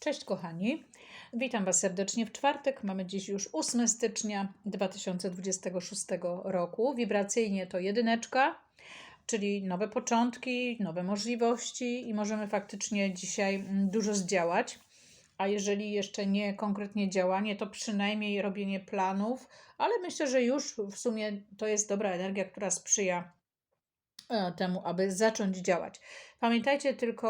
Cześć kochani, witam Was serdecznie w czwartek. Mamy dziś już 8 stycznia 2026 roku. Wibracyjnie to jedyneczka, czyli nowe początki, nowe możliwości i możemy faktycznie dzisiaj mm, dużo zdziałać. A jeżeli jeszcze nie konkretnie działanie, to przynajmniej robienie planów, ale myślę, że już w sumie to jest dobra energia, która sprzyja e, temu, aby zacząć działać. Pamiętajcie tylko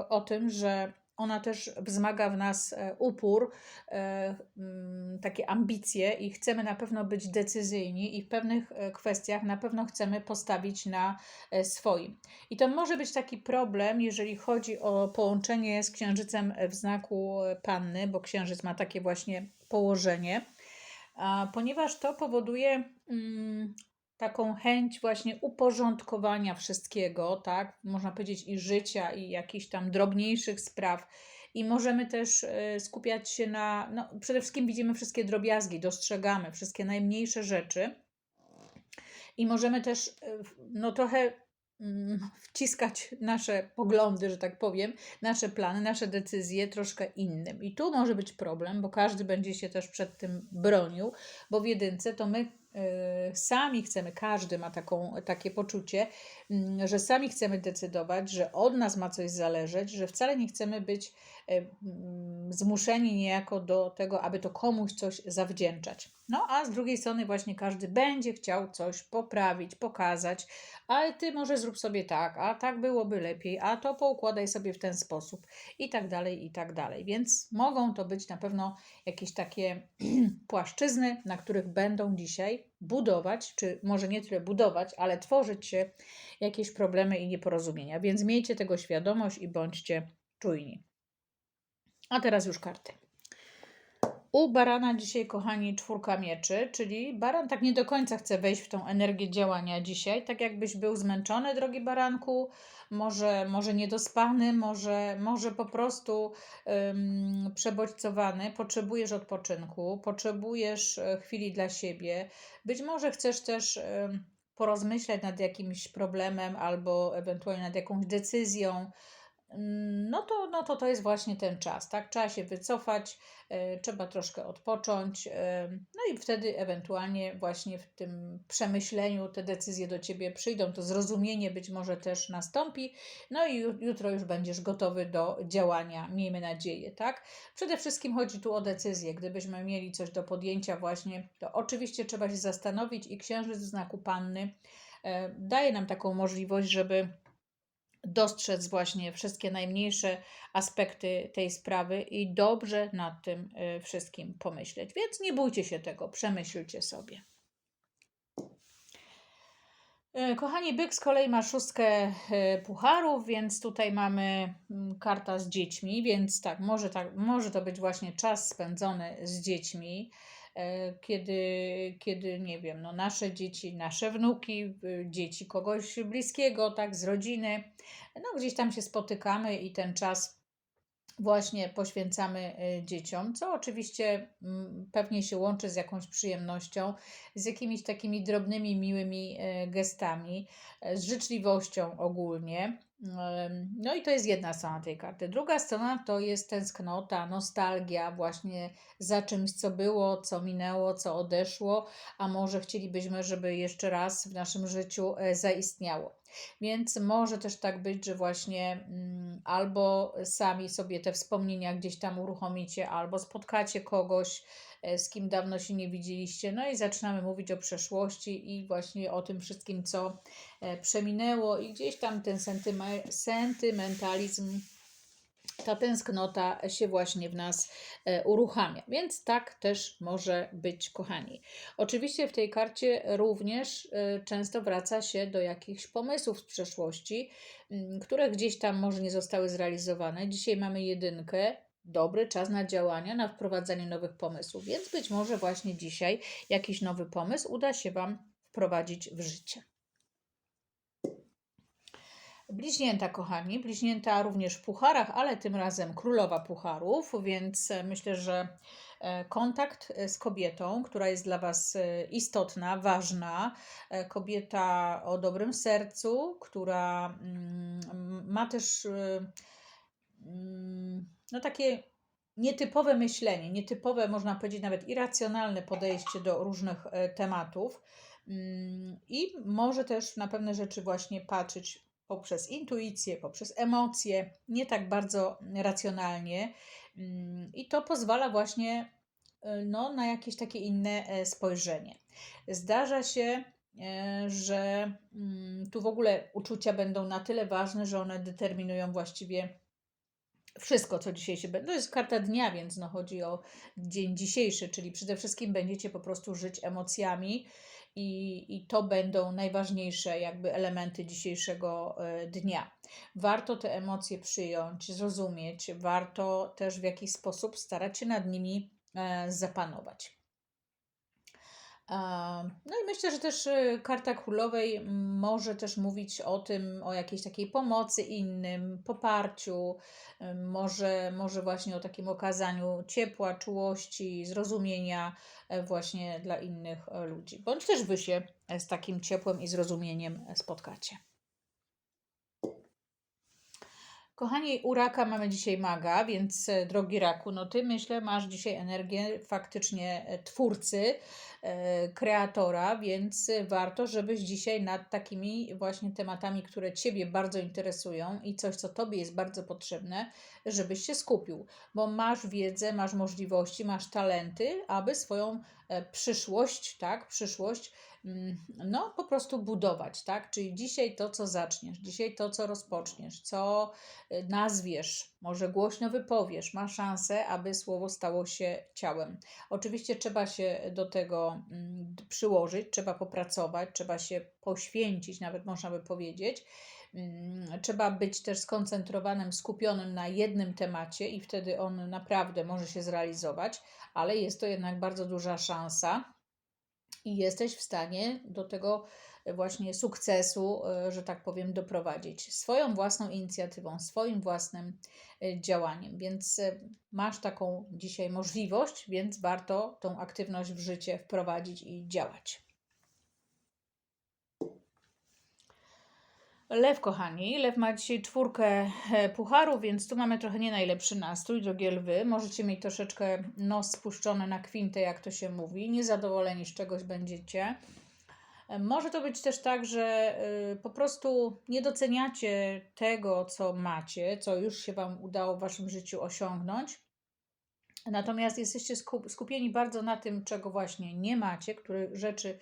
e, o tym, że ona też wzmaga w nas e, upór, e, mm, takie ambicje i chcemy na pewno być decyzyjni i w pewnych e, kwestiach na pewno chcemy postawić na swoim. I to może być taki problem, jeżeli chodzi o połączenie z księżycem w znaku panny, bo księżyc ma takie właśnie położenie, ponieważ to powoduje mm, taką chęć właśnie uporządkowania wszystkiego, tak, można powiedzieć i życia, i jakichś tam drobniejszych spraw. I możemy też e, skupiać się na, no przede wszystkim widzimy wszystkie drobiazgi, dostrzegamy wszystkie najmniejsze rzeczy. I możemy też, e, no trochę mm, wciskać nasze poglądy, że tak powiem, nasze plany, nasze decyzje troszkę innym. I tu może być problem, bo każdy będzie się też przed tym bronił, bo w jedynce to my sami chcemy, każdy ma taką, takie poczucie, mm, że sami chcemy decydować, że od nas ma coś zależeć, że wcale nie chcemy być y, zmuszeni niejako do tego, aby to komuś coś zawdzięczać. No a z drugiej strony właśnie każdy będzie chciał coś poprawić, pokazać, ale ty może zrób sobie tak, a tak byłoby lepiej, a to poukładaj sobie w ten sposób i tak dalej, i tak dalej. Więc mogą to być na pewno jakieś takie płaszczyzny, na których będą dzisiaj budować, czy może nie tyle budować, ale tworzyć się jakieś problemy i nieporozumienia. Więc miejcie tego świadomość i bądźcie czujni. A teraz już karty. U barana dzisiaj, kochani, czwórka mieczy, czyli baran tak nie do końca chce wejść w tą energię działania dzisiaj, tak jakbyś był zmęczony, drogi baranku, może, może niedospany, może, może po prostu um, przebodźcowany, potrzebujesz odpoczynku, potrzebujesz e, chwili dla siebie, być może chcesz też um, nad jakimś problemem albo ewentualnie nad jakąś decyzją, no to, no to to jest właśnie ten czas, tak? Trzeba się wycofać, e, trzeba troszkę odpocząć, e, no i wtedy ewentualnie właśnie w tym przemyśleniu te decyzje do ciebie przyjdą, to zrozumienie być może też nastąpi, no i jutro już będziesz gotowy do działania, miejmy nadzieję, tak? Przede wszystkim chodzi tu o decyzję. Gdybyśmy mieli coś do podjęcia, właśnie, to oczywiście trzeba się zastanowić i księżyc w znaku panny e, daje nam taką możliwość, żeby dostrzec właśnie wszystkie najmniejsze aspekty tej sprawy i dobrze nad tym y, wszystkim pomyśleć. Więc nie bójcie się tego, przemyślcie sobie. Y, kochani, byk z kolei ma szóstkę y, pucharów, więc tutaj mamy mm, karta z dziećmi, więc tak, może, tak, może to być właśnie czas spędzony z dziećmi. E, kiedy, kiedy nie wiem, no nasze dzieci, nasze wnuki, dzieci kogoś bliskiego, tak, z rodziny, no gdzieś tam się spotykamy i ten czas właśnie poświęcamy e, dzieciom, co oczywiście mm, pewnie się łączy z jakąś przyjemnością, z jakimiś takimi drobnymi, miłymi e, gestami, z życzliwością ogólnie. No i to jest jedna strona tej karty. Druga strona to jest tęsknota, nostalgia właśnie za czymś, co było, co minęło, co odeszło, a może chcielibyśmy, żeby jeszcze raz w naszym życiu zaistniało. Więc może też tak być, że właśnie mm, albo sami sobie te wspomnienia gdzieś tam uruchomicie, albo spotkacie kogoś, E, z kim dawno się nie widzieliście. No i zaczynamy mówić o przeszłości i właśnie o tym wszystkim, co e, przeminęło, i gdzieś tam ten sentymentalizm ta tęsknota się właśnie w nas e, uruchamia. Więc tak też może być, kochani. Oczywiście w tej karcie również często wraca się do jakichś pomysłów z przeszłości, które gdzieś tam może nie zostały zrealizowane. Dzisiaj mamy jedynkę, dobry czas na działania, na wprowadzanie nowych pomysłów, więc być może właśnie dzisiaj jakiś nowy pomysł uda się Wam wprowadzić w życie. Bliźnięta, kochani, bliźnięta również w pucharach, ale tym razem królowa pucharów, więc e, myślę, że e, kontakt e, z kobietą, która jest dla Was istotna, ważna, kobieta o dobrym sercu, która mm, ma też mm, no takie nietypowe myślenie, nietypowe, można powiedzieć, nawet irracjonalne podejście do różnych tematów. Mm, I może też na pewne rzeczy właśnie patrzeć poprzez intuicję, poprzez emocje, nie tak bardzo racjonalnie. Mm, I to pozwala właśnie e, no, na jakieś takie inne e, spojrzenie. Zdarza się, że mm, tu w ogóle uczucia będą na tyle ważne, że one determinują właściwie wszystko, co dzisiaj się będzie. To jest karta dnia, więc no chodzi o dzień dzisiejszy, czyli przede wszystkim będziecie po prostu żyć emocjami i, i to będą najważniejsze jakby elementy dzisiejszego e, dnia. Warto te emocje przyjąć, zrozumieć, warto też w jakiś sposób starać się nad nimi e, zapanować. No i myślę, że też y, karta królowej może też mówić o tym, o jakiejś takiej pomocy innym, poparciu, może, może właśnie o takim okazaniu ciepła, czułości, zrozumienia e, właśnie dla innych e, ludzi. Bądź też wy się z takim ciepłem i zrozumieniem spotkacie. Kochani, u raka mamy dzisiaj maga, więc e, drogi raku, no ty myślę, masz dzisiaj energię faktycznie e, twórcy, e, kreatora, więc warto, żebyś dzisiaj nad takimi właśnie tematami, które ciebie bardzo interesują i coś, co tobie jest bardzo potrzebne, żebyś się skupił, bo masz wiedzę, masz możliwości, masz talenty, aby swoją przyszłość, tak, przyszłość Mm, no po prostu budować, tak? Czyli dzisiaj to, co zaczniesz, dzisiaj to, co rozpoczniesz, co y, nazwiesz, może głośno wypowiesz, ma szansę, aby słowo stało się ciałem. Oczywiście trzeba się do tego mm, przyłożyć, trzeba popracować, trzeba się poświęcić, nawet można by powiedzieć. Mm, trzeba być też skoncentrowanym, skupionym na jednym temacie i wtedy on naprawdę może się zrealizować, ale jest to jednak bardzo duża szansa i jesteś w stanie do tego właśnie sukcesu, e, że tak powiem, doprowadzić swoją własną inicjatywą, swoim własnym e, działaniem. Więc e, masz taką dzisiaj możliwość, więc warto tą aktywność w życie wprowadzić i działać. Lew, kochani, Lew ma dzisiaj czwórkę e, pucharów, więc tu mamy trochę nie najlepszy nastrój, drogie lwy. Możecie mieć troszeczkę nos spuszczony na kwintę, jak to się mówi. Niezadowoleni z czegoś będziecie. E, może to być też tak, że e, po prostu nie doceniacie tego, co macie, co już się Wam udało w Waszym życiu osiągnąć. Natomiast jesteście skupieni bardzo na tym, czego właśnie nie macie, które, rzeczy,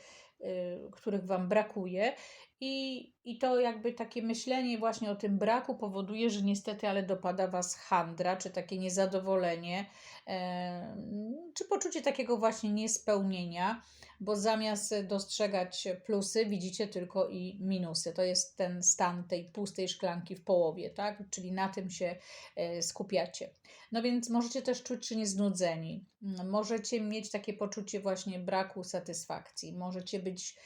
których Wam brakuje i, I to jakby takie myślenie właśnie o tym braku powoduje, że niestety, ale dopada Was handra, czy takie niezadowolenie, e, czy poczucie takiego właśnie niespełnienia, bo zamiast dostrzegać plusy, widzicie tylko i minusy. To jest ten stan tej pustej szklanki w połowie, tak? Czyli na tym się e, skupiacie. No więc możecie też czuć się nieznudzeni. Możecie mieć takie poczucie właśnie braku satysfakcji. Możecie być,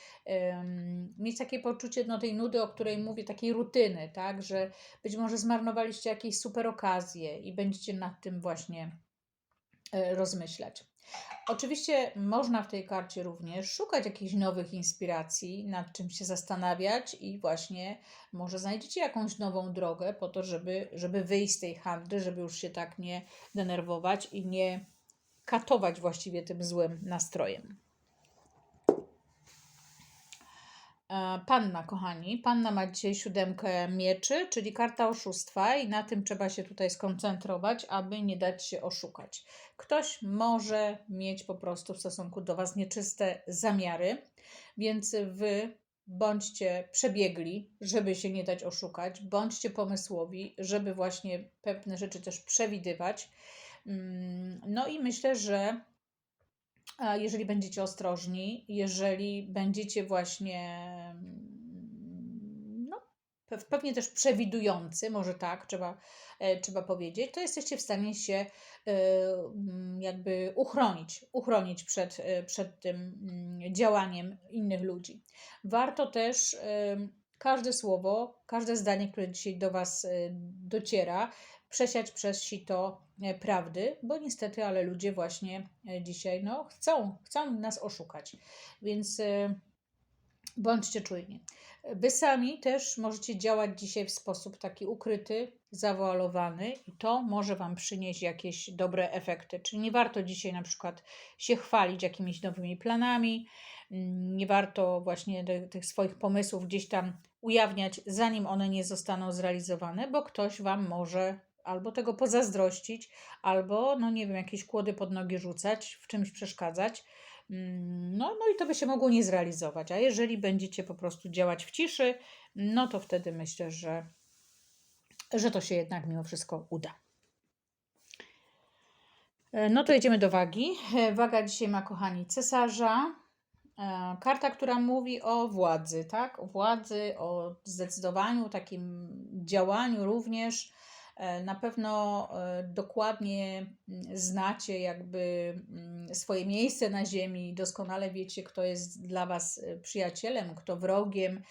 mieć takie poczucie no, tej nudy, o której mówię, takiej rutyny, tak? Że być może zmarnowaliście jakieś super okazje i będziecie nad tym właśnie e, rozmyślać. Oczywiście można w tej karcie również szukać jakichś nowych inspiracji, nad czym się zastanawiać i właśnie może znajdziecie jakąś nową drogę po to, żeby, żeby wyjść z tej handry, żeby już się tak nie denerwować i nie katować właściwie tym złym nastrojem. Panna, kochani, panna ma dzisiaj siódemkę mieczy, czyli karta oszustwa, i na tym trzeba się tutaj skoncentrować, aby nie dać się oszukać. Ktoś może mieć po prostu w stosunku do Was nieczyste zamiary, więc Wy bądźcie przebiegli, żeby się nie dać oszukać, bądźcie pomysłowi, żeby właśnie pewne rzeczy też przewidywać. Mm, no i myślę, że jeżeli będziecie ostrożni, jeżeli będziecie właśnie no, pewnie też przewidujący, może tak trzeba, e, trzeba powiedzieć, to jesteście w stanie się e, mm, jakby uchronić, uchronić przed, e, przed tym mm, działaniem innych ludzi. Warto też każde słowo, każde zdanie, które dzisiaj do Was dociera, przesiać przez sito e, prawdy, bo niestety, ale ludzie właśnie e, dzisiaj no, chcą, chcą nas oszukać. Więc e, Bądźcie czujni. Wy sami też możecie działać dzisiaj w sposób taki ukryty, zawoalowany i to może Wam przynieść jakieś dobre efekty. Czyli nie warto dzisiaj na przykład się chwalić jakimiś nowymi planami, mm, nie warto właśnie tych swoich pomysłów gdzieś tam ujawniać, zanim one nie zostaną zrealizowane, bo ktoś Wam może albo tego pozazdrościć, albo, no nie wiem, jakieś kłody pod nogi rzucać, w czymś przeszkadzać. Mm, No, no i to by się mogło nie zrealizować. A jeżeli będziecie po prostu działać w ciszy, no to wtedy myślę, że, że to się jednak mimo wszystko uda. E, No to jedziemy do wagi. E, Waga dzisiaj ma, kochani, cesarza. E, Karta, która mówi o władzy, tak? O władzy, o zdecydowaniu, takim działaniu również. E, Na pewno e, dokładnie mm, znacie jakby mm, swoje miejsce na ziemi, doskonale wiecie, kto jest dla Was przyjacielem, kto wrogiem.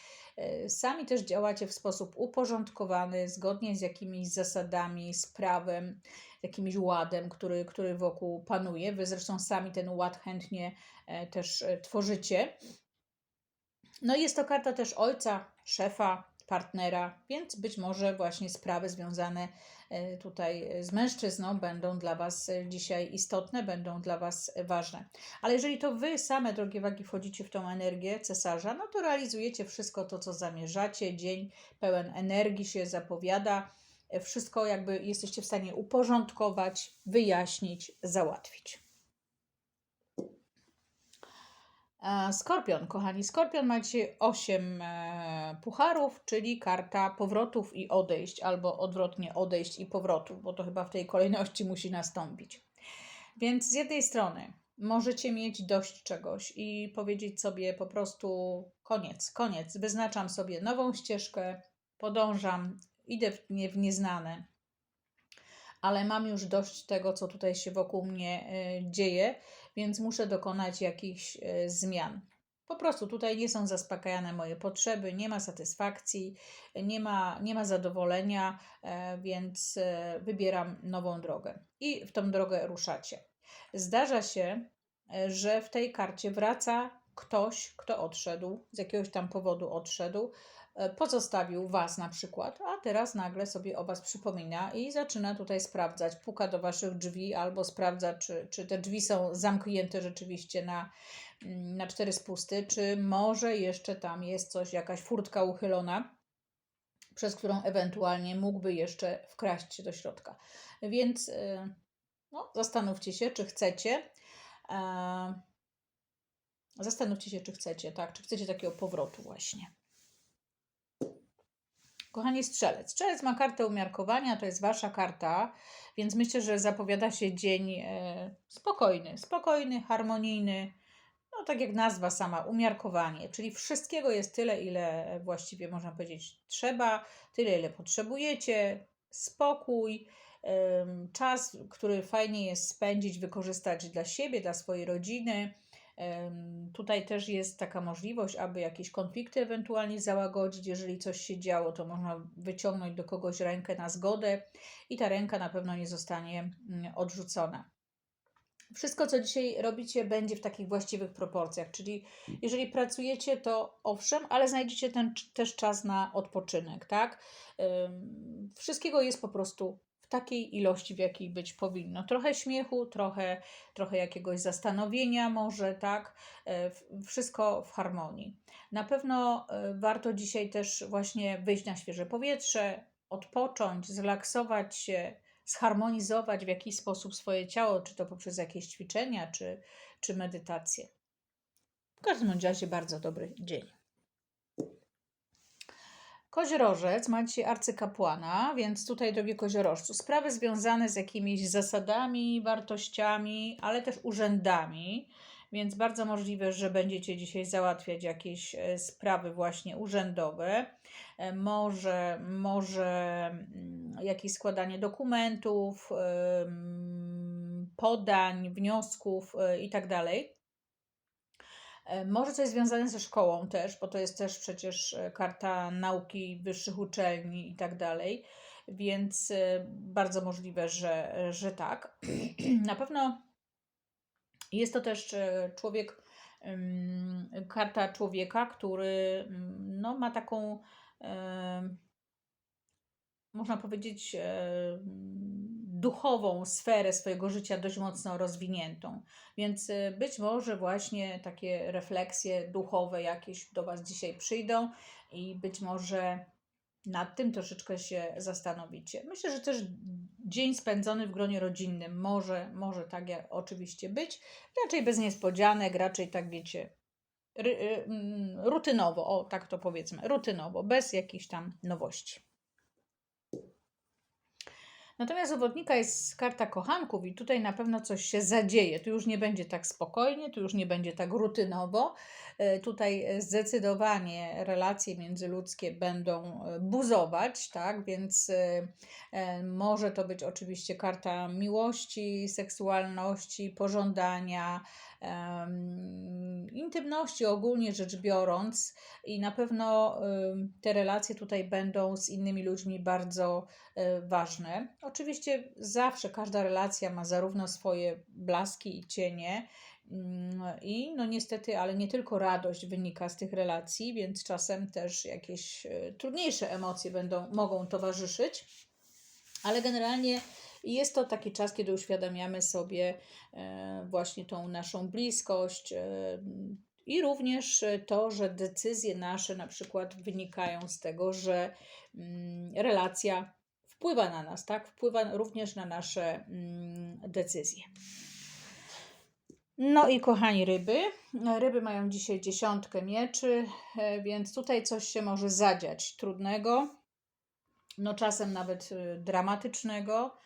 Sami też działacie w sposób uporządkowany, zgodnie z jakimiś zasadami, z prawem, jakimś ładem, który, który wokół panuje. Wy zresztą sami ten ład chętnie e, też e, tworzycie. No i jest to karta też ojca, szefa, partnera, więc być może właśnie sprawy związane e, tutaj z mężczyzną będą dla Was dzisiaj istotne, będą dla Was ważne. Ale jeżeli to Wy same, drogie wagi, wchodzicie w tą energię cesarza, no to realizujecie wszystko to, co zamierzacie. Dzień pełen energii się zapowiada. Wszystko jakby jesteście w stanie uporządkować, wyjaśnić, załatwić. E, Skorpion, kochani, Skorpion macie 8 e, pucharów, czyli karta powrotów i odejść, albo odwrotnie odejść i powrotów, bo to chyba w tej kolejności musi nastąpić. Więc z jednej strony możecie mieć dość czegoś i powiedzieć sobie po prostu koniec, koniec, wyznaczam sobie nową ścieżkę, podążam, idę w, nie, w nieznane, ale mam już dość tego, co tutaj się wokół mnie e, dzieje, więc muszę dokonać jakichś e, zmian. Po prostu tutaj nie są zaspokajane moje potrzeby, nie ma satysfakcji, nie ma, nie ma zadowolenia, e, więc wybieram nową drogę i w tą drogę ruszacie. Zdarza się, że w tej karcie wraca ktoś, kto odszedł, z jakiegoś tam powodu odszedł, pozostawił Was na przykład, a teraz nagle sobie o Was przypomina i zaczyna tutaj sprawdzać, puka do Waszych drzwi albo sprawdza, czy, czy te drzwi są zamknięte rzeczywiście na, mm, na cztery spusty, czy może jeszcze tam jest coś, jakaś furtka uchylona, przez którą ewentualnie mógłby jeszcze wkraść się do środka. Więc y, no, zastanówcie się, czy chcecie. E, Zastanówcie się, czy chcecie, tak? Czy chcecie takiego powrotu właśnie. Kochani strzelec. Strzelec ma kartę umiarkowania, to jest wasza karta, więc myślę, że zapowiada się dzień e, spokojny, spokojny, harmonijny. No tak jak nazwa sama, umiarkowanie, czyli wszystkiego jest tyle, ile właściwie można powiedzieć trzeba, tyle, ile potrzebujecie, spokój, czas, który fajnie jest spędzić, wykorzystać dla siebie, dla swojej rodziny. Tutaj też jest taka możliwość, aby jakieś konflikty ewentualnie załagodzić. Jeżeli coś się działo, to można wyciągnąć do kogoś rękę na zgodę i ta ręka na pewno nie zostanie mm, odrzucona. Wszystko, co dzisiaj robicie, będzie w takich właściwych proporcjach, czyli jeżeli pracujecie, to owszem, ale znajdziecie ten też czas na odpoczynek, tak? Wszystkiego jest po prostu takiej ilości, w jakiej być powinno. Trochę śmiechu, trochę, trochę jakiegoś zastanowienia, może, tak? E, Wszystko w harmonii. Na pewno e, warto dzisiaj też właśnie wyjść na świeże powietrze, odpocząć, zrelaksować się, zharmonizować w jakiś sposób swoje ciało, czy to poprzez jakieś ćwiczenia, czy, czy medytację. W każdym razie bardzo dobry dzień. Koziorożec ma dzisiaj arcykapłana, więc tutaj, drogie koziorożcu, sprawy związane z jakimiś zasadami, wartościami, ale też urzędami, więc bardzo możliwe, że będziecie dzisiaj załatwiać jakieś e, sprawy właśnie urzędowe. E, Może, może mm, jakieś składanie dokumentów, podań, wniosków e, i tak dalej. E, Może coś związane ze szkołą też, bo to jest też przecież e, karta nauki wyższych uczelni i tak dalej, więc e, bardzo możliwe, że, że tak. Na pewno jest to też e, człowiek karta człowieka, który ym, no, ma taką, można powiedzieć, em, duchową sferę swojego życia dość mocno rozwiniętą. Więc y, być może właśnie takie refleksje duchowe jakieś do Was dzisiaj przyjdą i być może nad tym troszeczkę się zastanowicie. Myślę, że też dzień spędzony w gronie rodzinnym może, może tak oczywiście być, raczej bez niespodzianek, raczej tak wiecie, y, mm, rutynowo, o tak to powiedzmy, rutynowo, bez jakichś tam nowości. Natomiast zawodnika jest karta kochanków i tutaj na pewno coś się zadzieje. Tu już nie będzie tak spokojnie, tu już nie będzie tak rutynowo. E, Tutaj e, zdecydowanie relacje międzyludzkie będą e, buzować, tak? Więc może to być oczywiście karta miłości, seksualności, pożądania, intymności ogólnie rzecz biorąc i na pewno te relacje tutaj będą z innymi ludźmi bardzo e, ważne. Oczywiście zawsze każda relacja ma zarówno swoje blaski i cienie. mm, I no niestety, ale nie tylko radość wynika z tych relacji, więc czasem też jakieś e, trudniejsze emocje będą, mogą towarzyszyć. Ale generalnie jest to taki czas, kiedy uświadamiamy sobie e, właśnie tą naszą bliskość e, i również e, to, że decyzje nasze na przykład wynikają z tego, że mm, relacja wpływa na nas, tak? Wpływa również na nasze mm, decyzje. No i kochani ryby, ryby mają dzisiaj dziesiątkę mieczy, więc tutaj coś się może zadziać trudnego, no czasem nawet dramatycznego.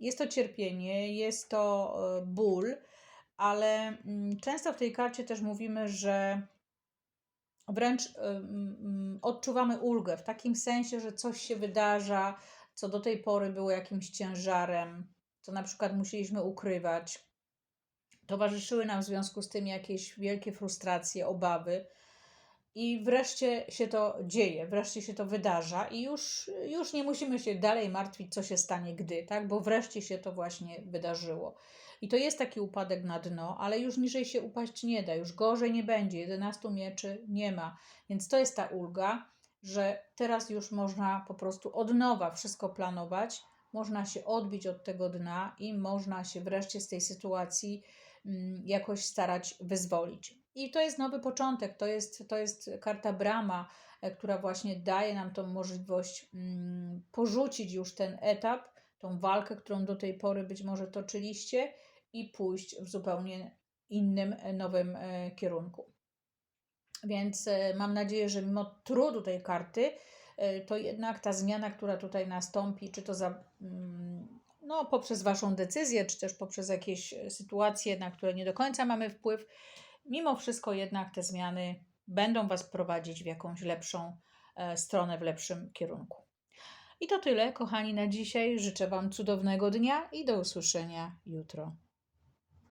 Jest to cierpienie, jest to e, ból, ale mm, często w tej karcie też mówimy, że wręcz ym, odczuwamy ulgę w takim sensie, że coś się wydarza, co do tej pory było jakimś ciężarem, co na przykład musieliśmy ukrywać. Towarzyszyły nam w związku z tym jakieś wielkie frustracje, obawy. I wreszcie się to dzieje, wreszcie się to wydarza, i już, już nie musimy się dalej martwić, co się stanie, gdy, tak? Bo wreszcie się to właśnie wydarzyło. I to jest taki upadek na dno, ale już niżej się upaść nie da, już gorzej nie będzie, 11 mieczy nie ma. Więc to jest ta ulga, że teraz już można po prostu od nowa wszystko planować, można się odbić od tego dna i można się wreszcie z tej sytuacji mm, jakoś starać wyzwolić. I to jest nowy początek, to jest, to jest karta Brama, e, która właśnie daje nam tą możliwość mm, porzucić już ten etap, tą walkę, którą do tej pory być może toczyliście i pójść w zupełnie innym, e, nowym e, kierunku. Więc mam nadzieję, że mimo trudu tej karty, to jednak ta zmiana, która tutaj nastąpi, czy to za, mm, no, poprzez Waszą decyzję, czy też poprzez jakieś sytuacje, na które nie do końca mamy wpływ, mimo wszystko jednak te zmiany będą Was prowadzić w jakąś lepszą e, stronę, w lepszym kierunku. I to tyle, kochani, na dzisiaj. Życzę Wam cudownego dnia i do usłyszenia jutro.